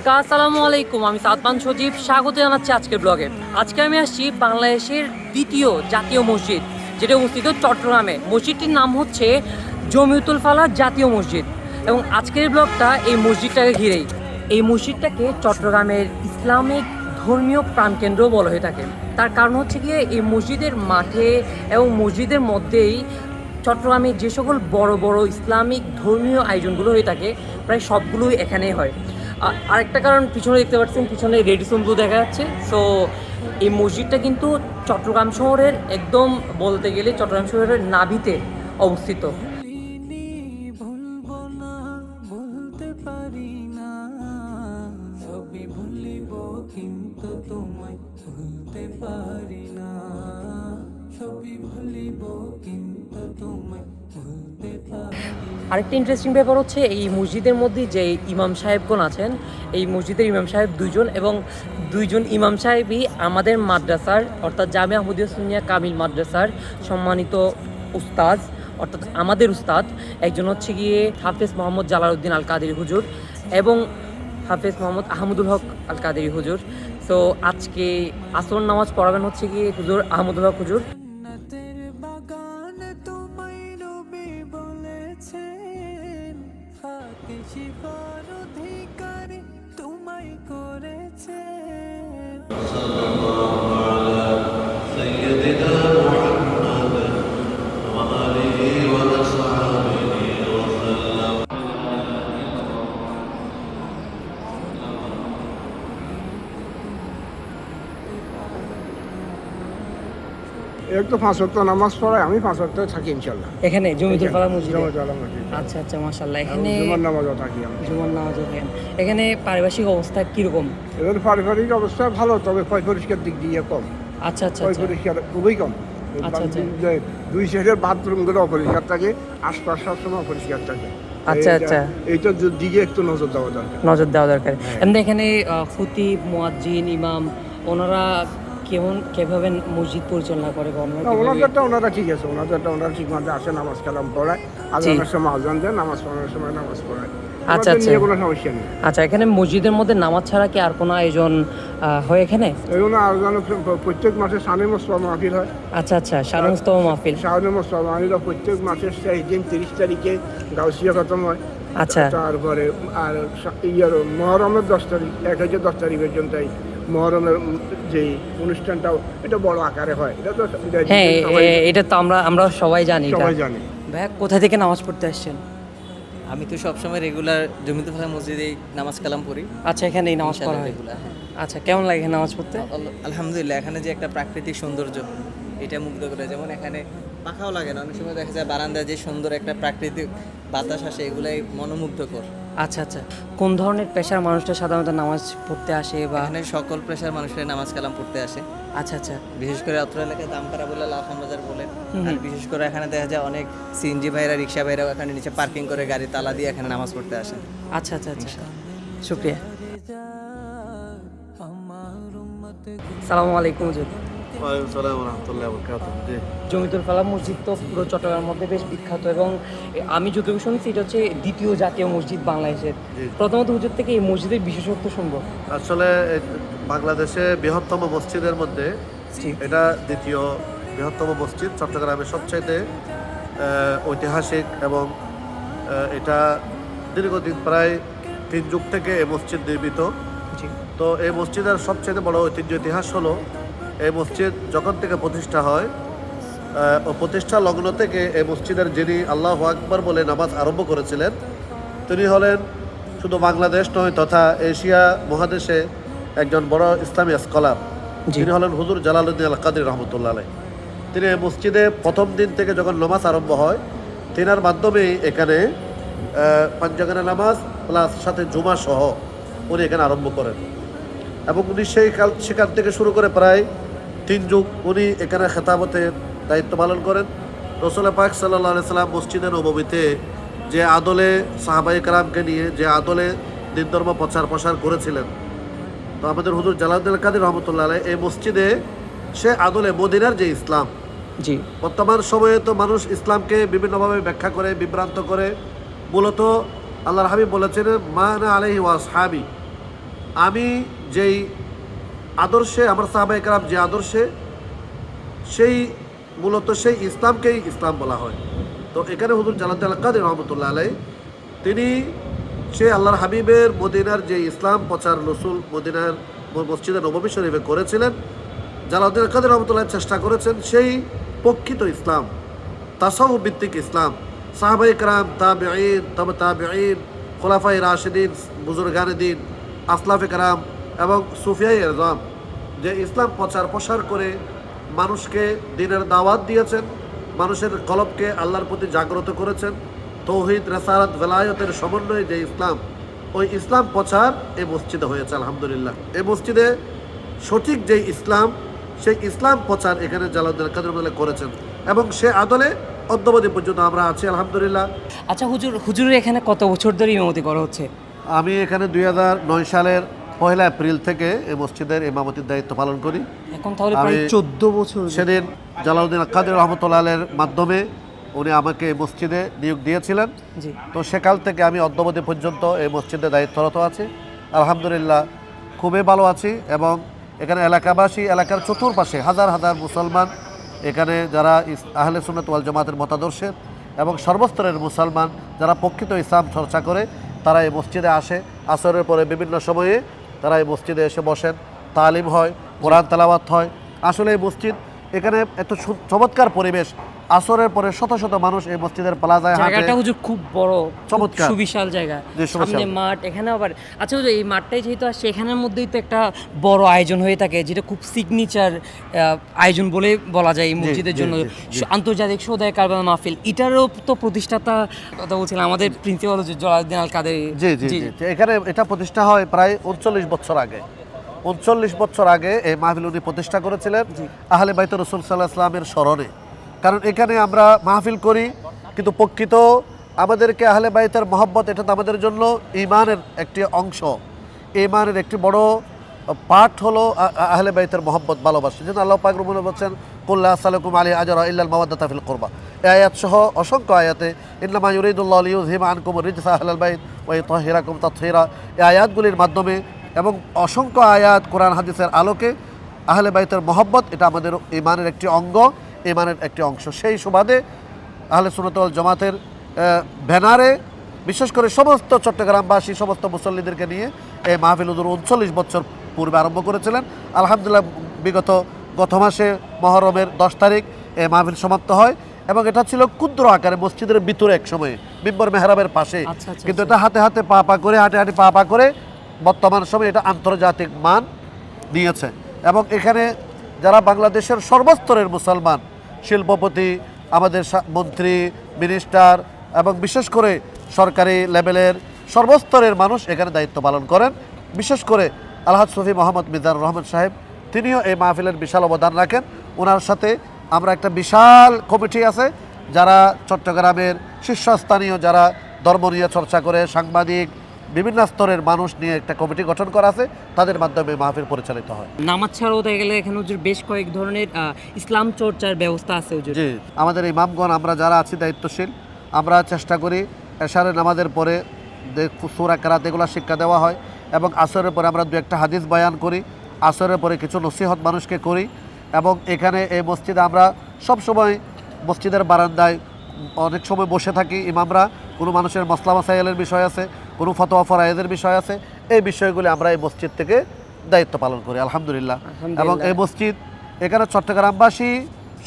ওকা আসসালামু আলাইকুম। আমি সাদমান সজীব, স্বাগত জানাচ্ছি আজকের ব্লগে। আজকে আমি আসছি বাংলাদেশের দ্বিতীয় জাতীয় মসজিদ, যেটা অবস্থিত চট্টগ্রামে। মসজিদটির নাম হচ্ছে জমিউতুল ফালা জাতীয় মসজিদ। এবং আজকের ব্লগটা এই মসজিদটাকে ঘিরেই। এই মসজিদটাকে চট্টগ্রামের ইসলামিক ধর্মীয় প্রাণকেন্দ্র বলা হয়ে থাকে। তার কারণ হচ্ছে গিয়ে এই মসজিদের মাঠে এবং মসজিদের মধ্যেই চট্টগ্রামে যে সকল বড় বড় ইসলামিক ধর্মীয় আয়োজনগুলো হয়ে থাকে, প্রায় সবগুলোই এখানেই হয়। আরেকটা কারণ পিছনে দেখতে পাচ্ছেন, পিছনে রেডি সোমগুলো দেখা যাচ্ছে। সো এই মসজিদটা কিন্তু চট্টগ্রাম শহরের একদম বলতে গেলে চট্টগ্রাম শহরের নাভিতে অবস্থিত। কিন্তু তোমায় ভুলতে পারি না। সবই ভুলিব কিন্তু ভুলতে আরেকটা ইন্টারেস্টিং ব্যাপার হচ্ছে এই মসজিদের মধ্যে যে ইমাম সাহেবগণ আছেন, এই মসজিদের ইমাম সাহেব দুইজন এবং দুইজন ইমাম সাহেবই আমাদের মাদ্রাসার, অর্থাৎ জামে আহমদিয়া সুনিয়া কামিল মাদ্রাসার সম্মানিত উস্তাদ, অর্থাৎ আমাদের উস্তাদ। একজন হচ্ছে গিয়ে হাফেজ মোহাম্মদ জালালউদ্দিন আল কাদেরি হুজুর এবং হাফেজ মোহাম্মদ আহমদুল হক আল কাদেরি হুজুর। তো আজকে আসর নামাজ পড়াবেন হচ্ছে গিয়ে হুজুর আহমদুল হক হুজুর। শিবার অধিকারী তোমায় করেছেন এক তো পাঁচ ওয়াক্ত নামাজ পড়ায় আমি পাঁচ ওয়াক্ত থাকি ইনশাল্লাহ এখানে জমিতুল ফালা মসজিদে? মসজিদ। আচ্ছা আচ্ছা মাশাল্লাহ এবং এখানে জুমার নামাজও থাকি আমি। জুমার নামাজ দেখেন এখানে পারিপার্শ্বিক অবস্থা কীরকম? এদের পারিবারিক অবস্থা ভালো তবে পয় পরিষ্কার দিক দিয়ে কম। আচ্ছা আচ্ছা পয় আচ্ছা। পরিষ্কার খুবই কম। আচ্ছা, আচ্ছা। দুই সাইডের বাথরুমগুলো অপরিষ্কার থাকে আশপাশ সবসময় অপরিষ্কার থাকে। আচ্ছা, আচ্ছা। এইটার দিকে একটু নজর দেওয়া দরকার। নজর দেওয়া দরকার। এমনি এখানে খতিব মুয়াজ্জিন ইমাম ওনারা কেমন কীভাবে মসজিদ পরিচালনা করে ওনাদেরটা ওনারা ঠিক আছে ওনাদেরটা ওনারা ঠিক মতো আসে নামাজ কালাম পড়ায়। আজানের সময় আজান দেয় নামাজ পড়ানোর সময় নামাজ পড়ায়। আচ্ছা, আচ্ছা। কোনো সমস্যা নেই। আচ্ছা এখানে মসজিদের মধ্যে নামাজ ছাড়া কি আর কোনো আয়োজন হয় এখানে? এগুলো আজান প্রত্যেক মাসে সানে মোসপা মাহফিল হয়। আচ্ছা আচ্ছা সারমস্তম মাহফিল। শাহরুখ মোসলামানিরা প্রত্যেক মাসের সেই দিন তিরিশ তারিখে গাউসিয়া খতম হয়। আচ্ছা। তারপরে আর ইয়ার মহরমের দশ তারিখ এক হাজার দশ তারিখ পর্যন্ত মহরমের যে অনুষ্ঠানটাও এটা বড় আকারে হয়। এটা তো হ্যাঁ সবাই- এটা তো আমরা আমরা সবাই জানি সবাই জানে। ভাইয়া কোথা থেকে নামাজ পড়তে আসছেন? আমি তো সবসময় রেগুলার জমিতে ফেলা মসজিদে নামাজ কালাম পড়ি। আচ্ছা এখানেই নামাজ পড়া হয়। আচ্ছা কেমন লাগে এখানে নামাজ পড়তে? আলহামদুলিল্লাহ এখানে যে একটা প্রাকৃতিক সৌন্দর্য এটা মুগ্ধ করে। যেমন এখানে পাখাও লাগে না অনেক সময় দেখা যায় বারান্দায় যে সুন্দর একটা প্রাকৃতিক বাতাস আসে এগুলাই মনোমুগ্ধকর। আচ্ছা আচ্ছা। কোন ধরনের পেশার মানুষটা সাধারণত নামাজ পড়তে আসে বা এখানে সকল পেশার মানুষের নামাজ কালাম পড়তে আসে। আচ্ছা আচ্ছা। বিশেষ করে অত্র এলাকায় দামপাড়া বলে লাফান বাজার বলে আর বিশেষ করে এখানে দেখা যায় অনেক সিএনজি ভাইরা রিক্সা ভাইরাও এখানে নিচে পার্কিং করে গাড়ি তালা দিয়ে এখানে নামাজ পড়তে আসে। আচ্ছা আচ্ছা আচ্ছা। শুক্রিয়া। সালামু আলাইকুম জমিতুল ফালা মসজিদ তো পুরো চট্টগ্রামের মধ্যে বেশ বিখ্যাত এবং আমি যতটুকু শুনছি এটা হচ্ছে দ্বিতীয় জাতীয় মসজিদ বাংলাদেশের। প্রথমত হুজুর থেকে এই মসজিদের বিশেষত্ব শুনব। আসলে বাংলাদেশে বৃহত্তম মসজিদের মধ্যে। এটা দ্বিতীয় বৃহত্তম মসজিদ চট্টগ্রামের সবচাইতে ঐতিহাসিক এবং এটা দীর্ঘদিন প্রায় তিন যুগ থেকে এই মসজিদ নির্মিত। তো এই মসজিদের সবচেয়ে বড় ঐতিহ্য ইতিহাস হলো এই মসজিদ যখন থেকে প্রতিষ্ঠা হয় ও প্রতিষ্ঠা লগ্ন থেকে এই মসজিদের যিনি আল্লাহ আকবর বলে নামাজ আরম্ভ করেছিলেন তিনি হলেন শুধু বাংলাদেশ নয় তথা এশিয়া মহাদেশে একজন বড় ইসলামী স্কলার। তিনি হলেন হুজুর জালালুদ্দিন আল কাদির রহমতুল্লাহ আলাই তিনি এই মসজিদে প্রথম দিন থেকে যখন নামাজ আরম্ভ হয় তিনার মাধ্যমেই এখানে আহ, পাঞ্জাগানের নামাজ প্লাস সাথে জুমা সহ উনি এখানে আরম্ভ করেন। এবং উনি সেই কাল সেখান থেকে শুরু করে প্রায় তিন যুগ উনি এখানে খেতাবতের দায়িত্ব পালন করেন। রসুল পাক সাল্লাহ সাল্লাম মসজিদের নবমীতে যে আদলে সাহাবাই কালামকে নিয়ে যে আদলে দিন ধর্ম প্রচার প্রসার করেছিলেন। তো আমাদের হুজুর জালাউদ্দিন কাদির রহমতুল্লাহ এই মসজিদে সে আদলে মদিনার যে ইসলাম জি। বর্তমান সময়ে তো মানুষ ইসলামকে বিভিন্নভাবে ব্যাখ্যা করে বিভ্রান্ত করে। মূলত আল্লাহর হাবিব বলেছেন মা না আলহি ওয়াসহাবি আমি যেই আদর্শে, আমার সাহাবাই কালাম যে আদর্শে, সেই মূলত সেই ইসলামকেই ইসলাম বলা হয়। তো এখানে হুজুর জালাল কাদের রহমতুল্লাহ আলাই তিনি সে আল্লাহর হাবিবের মদিনার যে ইসলাম প্রচার রসুল মদিনার মসজিদে নবমী শরীফে করেছিলেন জালাউদ্দিন কাদের রহমতুল্লাহ চেষ্টা করেছেন সেই প্রকৃত ইসলাম তাসাউ ভিত্তিক ইসলাম। সাহাবাই কালাম তাবেঈন, তব তাবেঈন খোলাফাই রাশেদিন, বুজুরগান দিন, আসলাফে কালাম এবং সুফিয়াই এরজাম যে ইসলাম প্রচার প্রসার করে মানুষকে দিনের দাওয়াত দিয়েছেন মানুষের কলবকে আল্লাহর প্রতি জাগ্রত করেছেন তৌহিদ রেসারাত ভেলায়তের সমন্বয়ে যে ইসলাম ওই ইসলাম প্রচার এই মসজিদে হয়েছে আলহামদুলিল্লাহ। এই মসজিদে সঠিক যে ইসলাম সেই ইসলাম প্রচার এখানে জালাউদ্দিন কাদের করেছেন এবং সে আদলে অদ্যবধি পর্যন্ত আমরা আছি আলহামদুলিল্লাহ। আচ্ছা হুজুর হুজুরের এখানে কত বছর ধরে ইমামতি করা হচ্ছে? আমি এখানে দুই হাজার নয় সালের পয়লা এপ্রিল থেকে এই মসজিদের ইমামতির দায়িত্ব পালন করি। এখন তাহলে প্রায় চোদ্দ বছর সেদিন জালাউদ্দিন কাদের রহমতুল্লাহের মাধ্যমে উনি আমাকে এই মসজিদে নিয়োগ দিয়েছিলেন। তো সেকাল থেকে আমি অদ্যবধি পর্যন্ত এই মসজিদে দায়িত্বরত আছি। আলহামদুলিল্লাহ খুবই ভালো আছি এবং এখানে এলাকাবাসী এলাকার চতুর্পাশে হাজার হাজার মুসলমান এখানে যারা আহলে সুন্নত ওয়াল জামাতের মতাদর্শের এবং সর্বস্তরের মুসলমান যারা প্রকৃত ইসলাম চর্চা করে তারা এই মসজিদে আসে। আসরের পরে বিভিন্ন সময়ে তারা এই মসজিদে এসে বসেন, তালিম হয়, কোরআন তালাবাত হয়। আসলে এই মসজিদ এখানে এত চমৎকার পরিবেশ। আসরের পরে শত শত মানুষ এই মসজিদের প্লাজায় হাঁটে। জায়গাটা হুজুর খুব বড় চমৎকার। সুবিশাল জায়গা। সামনে মাঠ এখানে আবার আচ্ছা হুজুর এই মাঠটাই যেহেতু আসছে এখানের মধ্যেই তো একটা বড় আয়োজন হয়ে থাকে যেটা খুব সিগনেচার আয়োজন বলে বলা যায় এই মসজিদের জন্য। আন্তর্জাতিক সৌদায় কারবাল মাহফিল এটারও তো প্রতিষ্ঠাতা কথা বলছিলাম আমাদের প্রিন্সিপাল হুজুর জলালউদ্দিন আল কাদের জি জি জি। এখানে এটা প্রতিষ্ঠা হয় প্রায় উনচল্লিশ বছর আগে। উনচল্লিশ বছর আগে এই মাহফিল উনি প্রতিষ্ঠা করেছিলেন আহলে বাইত রসুল সাল্লাহ ইসলামের স্মরণে। কারণ এখানে আমরা মাহফিল করি, কিন্তু প্রকৃত আমাদেরকে আহলে বাইতের মহব্বত এটা তো আমাদের জন্য ইমানের একটি অংশ। ইমানের একটি বড় পাঠ হলো আহলে বাইতের মহব্বত, ভালোবাসা। যেন আল্লাহ পাক রুমুল বলছেন কুল্লাহ সালাকুম আলী আজর ইল্লাল মাওয়াদ্দাতা ফিল কুরবা। এই আয়াত সহ অসংখ্য আয়াতে, ইন্নামা ইউরিদুল্লাহ লিউযহিবা আনকুম রিজসা আহলাল বাইত ওয়া ইতাহহিরাকুম তাতহীরা। এই আয়াতগুলির মাধ্যমে এবং অসংখ্য আয়াত কোরআন হাদিসের আলোকে আহলে বাইতের মহব্বত এটা আমাদের ইমানের একটি অঙ্গ। ইমানের একটি অংশ। সেই সুবাদে আহলে সুনতল জমাতের ব্যানারে বিশেষ করে সমস্ত চট্টগ্রামবাসী সমস্ত মুসল্লিদেরকে নিয়ে এই মাহফিল উদুর উনচল্লিশ বছর পূর্বে আরম্ভ করেছিলেন। আলহামদুলিল্লাহ বিগত গত মাসে মহরমের দশ তারিখ এই মাহফিল সমাপ্ত হয় এবং এটা ছিল ক্ষুদ্র আকারে মসজিদের ভিতরে এক সময়ে বিম্বর মেহরাবের পাশে। আচ্ছা, আচ্ছা, কিন্তু এটা হাতে হাতে পা পা করে হাঁটে হাঁটে পা পা করে বর্তমান সময়ে এটা আন্তর্জাতিক মান নিয়েছে। এবং এখানে যারা বাংলাদেশের সর্বস্তরের মুসলমান শিল্পপতি, আমাদের মন্ত্রী মিনিস্টার এবং বিশেষ করে সরকারি লেভেলের সর্বস্তরের মানুষ এখানে দায়িত্ব পালন করেন। বিশেষ করে আলহাজ সফি মোহাম্মদ মিজানুর রহমান সাহেব, তিনিও এই মাহফিলের বিশাল অবদান রাখেন। ওনার সাথে আমরা একটা বিশাল কমিটি আছে, যারা চট্টগ্রামের শীর্ষস্থানীয় যারা ধর্ম নিয়ে চর্চা করে, সাংবাদিক বিভিন্ন স্তরের মানুষ নিয়ে একটা কমিটি গঠন করা আছে তাদের মাধ্যমে মাহফিল পরিচালিত হয়। নামাজ ছাড়াও দেখা গেলে এখানে হুজুর বেশ কয়েক ধরনের ইসলাম চর্চার ব্যবস্থা আছে হুজুর। জি আমাদের ইমামগণ আমরা যারা আছি দায়িত্বশীল আমরা চেষ্টা করি এশারের নামাজের পরে সুরা কেরাত এগুলো শিক্ষা দেওয়া হয় এবং আসরের পরে আমরা দু একটা হাদিস বয়ান করি আসরের পরে কিছু নসিহত মানুষকে করি এবং এখানে এই মসজিদে আমরা সব সময় মসজিদের বারান্দায় অনেক সময় বসে থাকি ইমামরা কোনো মানুষের মশলা মাসাইলের বিষয় আছে কোনো ফতোয়া ফরায়েদের বিষয় আছে এই বিষয়গুলি আমরা এই মসজিদ থেকে দায়িত্ব পালন করি আলহামদুলিল্লাহ। এবং এই মসজিদ এখানে চট্টগ্রামবাসী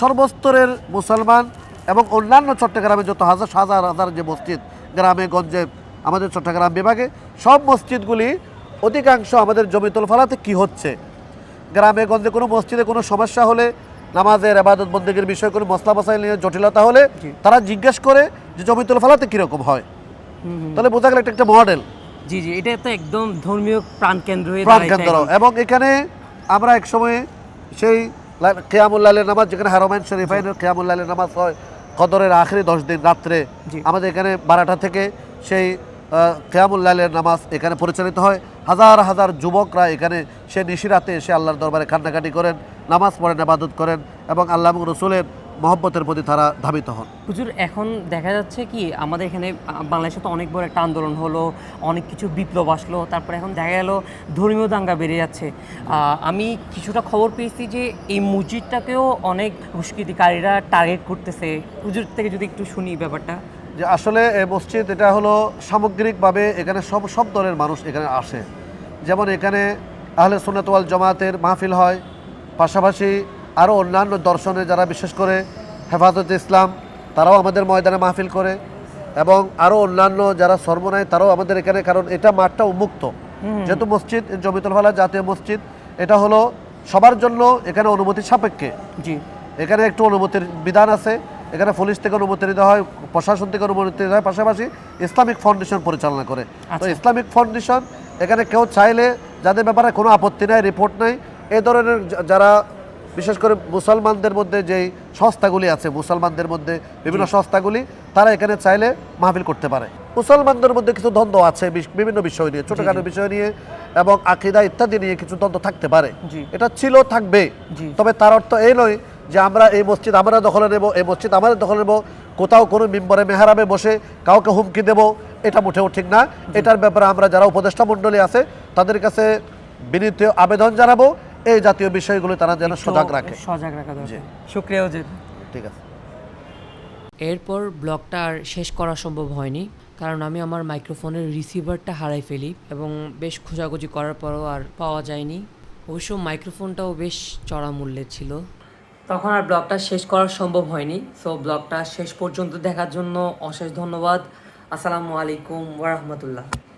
সর্বস্তরের মুসলমান এবং অন্যান্য চট্টগ্রামে যত হাজার হাজার হাজার যে মসজিদ গ্রামে গঞ্জে আমাদের চট্টগ্রাম বিভাগে সব মসজিদগুলি অধিকাংশ আমাদের জমিতুল ফালাতে কি হচ্ছে? গ্রামে গঞ্জে কোনো মসজিদে কোনো সমস্যা হলে নামাজের আবাদত বন্দীগীর বিষয়ে কোনো মশলা মশাইল নিয়ে জটিলতা হলে তারা জিজ্ঞেস করে যে জমিতুল ফালাতে কীরকম হয়। তাহলে বোঝা গেল একটা একটা মডেল জি জি এটা তো একদম ধর্মীয় প্রাণকেন্দ্র হয়ে প্রাণকেন্দ্র দাঁড়াইছে এবং এখানে আমরা এক সময় সেই কেয়ামুল্লালের নামাজ যেখানে হারোমাইন শরীফাইনের কেয়ামুল্লালের নামাজ হয় কদরের আখরি দশ দিন রাত্রে আমাদের এখানে বারাটা থেকে সেই কেয়ামুল্লালের নামাজ এখানে পরিচালিত হয়। হাজার হাজার যুবকরা এখানে সে নিশিরাতে এসে আল্লাহর দরবারে কান্নাকাটি করেন নামাজ পড়েন আবাদত করেন এবং আল্লাহ রসুলের মহব্বতের প্রতি তারা ধাবিত হন। হুজুর এখন দেখা যাচ্ছে কি আমাদের এখানে বাংলাদেশে তো অনেক বড় একটা আন্দোলন হলো অনেক কিছু বিপ্লব আসলো তারপরে এখন দেখা গেল ধর্মীয় দাঙ্গা বেড়ে যাচ্ছে। আমি কিছুটা খবর পেয়েছি যে এই মসজিদটাকেও অনেক দুষ্কৃতিকারীরা টার্গেট করতেছে। হুজুর থেকে যদি একটু শুনি ব্যাপারটা। যে আসলে এই মসজিদ এটা হলো সামগ্রিকভাবে এখানে সব সব দলের মানুষ এখানে আসে। যেমন এখানে আহলে সুন্নাতওয়াল জামাতের মাহফিল হয় পাশাপাশি আরও অন্যান্য দর্শনে যারা বিশেষ করে হেফাজত ইসলাম তারাও আমাদের ময়দানে মাহফিল করে এবং আরও অন্যান্য যারা সর্বনায় তারাও আমাদের এখানে কারণ এটা মাঠটা উন্মুক্ত। যেহেতু মসজিদ জমিতুল ফালা জাতীয় মসজিদ এটা হলো সবার জন্য এখানে অনুমতি সাপেক্ষে। জি। এখানে একটু অনুমতির বিধান আছে এখানে পুলিশ থেকে অনুমতি নিতে হয় প্রশাসন থেকে অনুমতি নিতে হয় পাশাপাশি ইসলামিক ফাউন্ডেশন পরিচালনা করে। তো আচ্ছা। ইসলামিক ফাউন্ডেশন এখানে কেউ চাইলে যাদের ব্যাপারে কোনো আপত্তি নাই রিপোর্ট নাই এই ধরনের যারা বিশেষ করে মুসলমানদের মধ্যে যেই সংস্থাগুলি আছে মুসলমানদের মধ্যে বিভিন্ন সংস্থাগুলি তারা এখানে চাইলে মাহফিল করতে পারে। মুসলমানদের মধ্যে কিছু দ্বন্দ্ব আছে বিভিন্ন বিষয় নিয়ে ছোটখাটো বিষয় নিয়ে এবং আকিদা ইত্যাদি নিয়ে কিছু দ্বন্দ্ব থাকতে পারে। এটা ছিল থাকবে। তবে তার অর্থ এই নয় যে আমরা এই মসজিদ আমরা দখলে নেব এই মসজিদ আমাদের দখলে নেব কোথাও কোনো মিম্বরে মেহারাবে বসে কাউকে হুমকি দেব এটা মোটেও ঠিক না। এটার ব্যাপারে আমরা যারা উপদেষ্টা মণ্ডলী আছে তাদের কাছে বিনীত আবেদন জানাব এই জাতীয় বিষয়গুলো তারা যেন সজাগ রাখে। সজাগ রাখা দরকার। শুক্রিয়া ঠিক আছে। এরপর ব্লগটা আর শেষ করা সম্ভব হয়নি কারণ আমি আমার মাইক্রোফোনের রিসিভারটা হারাই ফেলি এবং বেশ খোঁজাখুঁজি করার পরও আর পাওয়া যায়নি। অবশ্য মাইক্রোফোনটাও বেশ চড়া মূল্যের ছিল। তখন আর ব্লগটা শেষ করা সম্ভব হয়নি সো ব্লগটা শেষ পর্যন্ত দেখার জন্য অশেষ ধন্যবাদ। আসসালামু আলাইকুম ওরহমতুল্লাহ